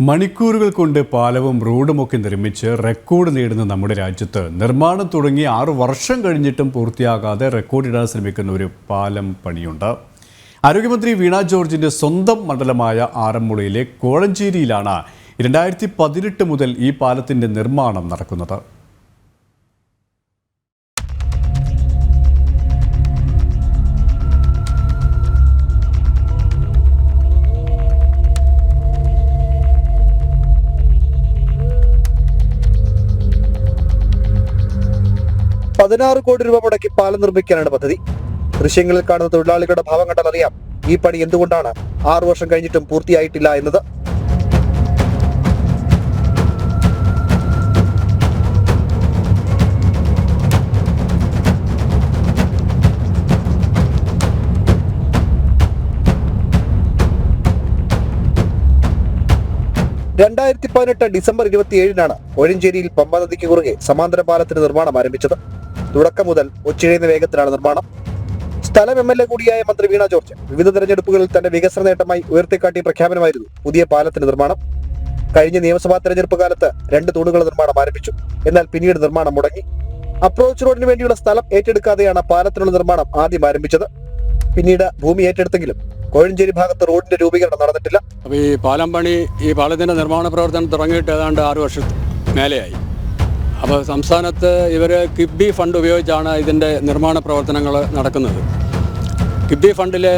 മണിക്കൂറുകൾ കൊണ്ട് പാലവും റോഡുമൊക്കെ നിർമ്മിച്ച് റെക്കോർഡ് നേടുന്ന നമ്മുടെ രാജ്യത്ത് നിർമ്മാണം തുടങ്ങി ആറു വർഷം കഴിഞ്ഞിട്ടും പൂർത്തിയാകാതെ റെക്കോർഡിടാൻ ശ്രമിക്കുന്ന ഒരു പാലം പണിയുണ്ട്. ആരോഗ്യമന്ത്രി വീണ ജോർജിന്റെ സ്വന്തം മണ്ഡലമായ ആറന്മുളയിലെ കോഴഞ്ചേരിയിലാണ് രണ്ടായിരത്തി പതിനെട്ട് മുതൽ ഈ പാലത്തിന്റെ നിർമ്മാണം നടക്കുന്നത്. പതിനാറ് കോടി രൂപ മുടക്കി പാലം നിർമ്മിക്കാനാണ് പദ്ധതി. ദൃശ്യങ്ങളിൽ കാണുന്ന തൊഴിലാളികളുടെ ഭാവം കണ്ടാൽ അറിയാം ഈ പണി എന്തുകൊണ്ടാണ് ആറു വർഷം കഴിഞ്ഞിട്ടും പൂർത്തിയായിട്ടില്ല എന്നത്? രണ്ടായിരത്തി പതിനെട്ട് ഡിസംബർ ഇരുപത്തിയേഴിനാണ് കോഴഞ്ചേരിയിൽ പമ്പ നദിക്ക് കുറുകെ സമാന്തര പാലത്തിന് നിർമ്മാണം ആരംഭിച്ചത്. തുടക്കം മുതൽ ഒച്ചിഴയുന്ന വേഗത്തിലാണ് നിർമ്മാണം. സ്ഥലം എം എൽ എ കൂടിയായ മന്ത്രി വീണ ജോർജ് വിവിധ തെരഞ്ഞെടുപ്പുകളിൽ തന്റെ വികസന നേട്ടമായി ഉയർത്തിക്കാട്ടിയ പ്രഖ്യാപനമായിരുന്നു പുതിയ പാലത്തിന്റെ നിർമ്മാണം. കഴിഞ്ഞ നിയമസഭാ തെരഞ്ഞെടുപ്പ് കാലത്ത് രണ്ട് തൂണുകൾ നിർമ്മാണം ആരംഭിച്ചു. എന്നാൽ പിന്നീട് നിർമ്മാണം മുടങ്ങി. അപ്രോച്ച് റോഡിന് വേണ്ടിയുള്ള സ്ഥലം ഏറ്റെടുക്കാതെയാണ് പാലത്തിനുള്ള നിർമ്മാണം ആദ്യം ആരംഭിച്ചത്. പിന്നീട് ഭൂമി ഏറ്റെടുത്തെങ്കിലും കോഴഞ്ചേരി ഭാഗത്ത് റോഡിന്റെ രൂപീകരണം നടന്നിട്ടില്ല. അപ്പോൾ ഈ പാലം പണി ഈ പാലത്തിന്റെ നിർമ്മാണ പ്രവർത്തനം തുടങ്ങിയിട്ട് ഏതാണ്ട് ആറ് വർഷം മേലെയായി. അപ്പോൾ സംസ്ഥാനത്ത് ഇവർ കിബി ഫണ്ട് ഉപയോഗിച്ചാണ് ഇതിന്റെ നിർമ്മാണ പ്രവർത്തനങ്ങൾ നടക്കുന്നത്. കിബി ഫണ്ടിലെ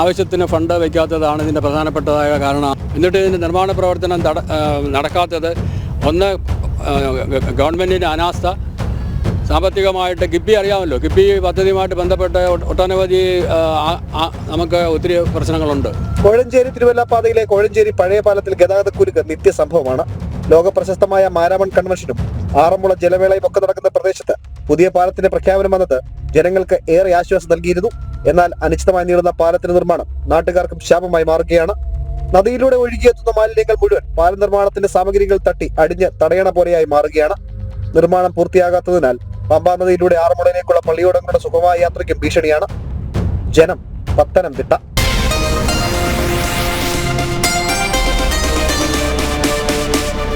ആവശ്യത്തിന് ഫണ്ട് വയ്ക്കാത്തതാണ് ഇതിന്റെ പ്രധാനപ്പെട്ടതായ കാരണം. എന്നിട്ട് ഇതിന്റെ നിർമ്മാണ പ്രവർത്തനം നടക്കാത്തത് ഒന്ന് ഗവൺമെന്റിന്റെ അനാസ്ഥ. സാമ്പത്തികമായിട്ട് കിബി അറിയാമല്ലോ. കിബി പദ്ധതിയുമായിട്ട് ബന്ധപ്പെട്ട് ഒട്ടനവധി നമുക്ക് ഒത്തിരി പ്രശ്നങ്ങളുണ്ട്. കോഴഞ്ചേരി തിരുവല്ല പാതയിലെ കോഴഞ്ചേരി പഴയ പാലത്തിൽ ഗതാഗതക്കുരുക്ക് നിത്യസംഭവമാണ്. ലോക പ്രശസ്തമായ മാരാമൺ കൺവെൻഷനും ആറന്മുള ജലമേളയും ഒക്കെ നടക്കുന്ന പ്രദേശത്ത് പുതിയ പാലത്തിന്റെ പ്രഖ്യാപനം വന്നത് ജനങ്ങൾക്ക് ഏറെ ആശ്വാസം നൽകിയിരുന്നു. എന്നാൽ അനിശ്ചിതമായി നീളുന്ന പാലത്തിന്റെ നിർമ്മാണം നാട്ടുകാർക്കും ശാപമായി മാറുകയാണ്. നദിയിലൂടെ ഒഴുകിയെത്തുന്ന മാലിന്യങ്ങൾ മുഴുവൻ പാല നിർമ്മാണത്തിന്റെ സാമഗ്രികൾ തട്ടി അടിഞ്ഞ് തടയണ പോലെയായി മാറുകയാണ്. നിർമ്മാണം പൂർത്തിയാകാത്തതിനാൽ പമ്പാ നദിയിലൂടെ ആറന്മുളയിലേക്കുള്ള പള്ളിയോടങ്ങളുടെ സുഖമായ യാത്രയ്ക്കും ഭീഷണിയാണ്. ജനം പത്തനംതിട്ട.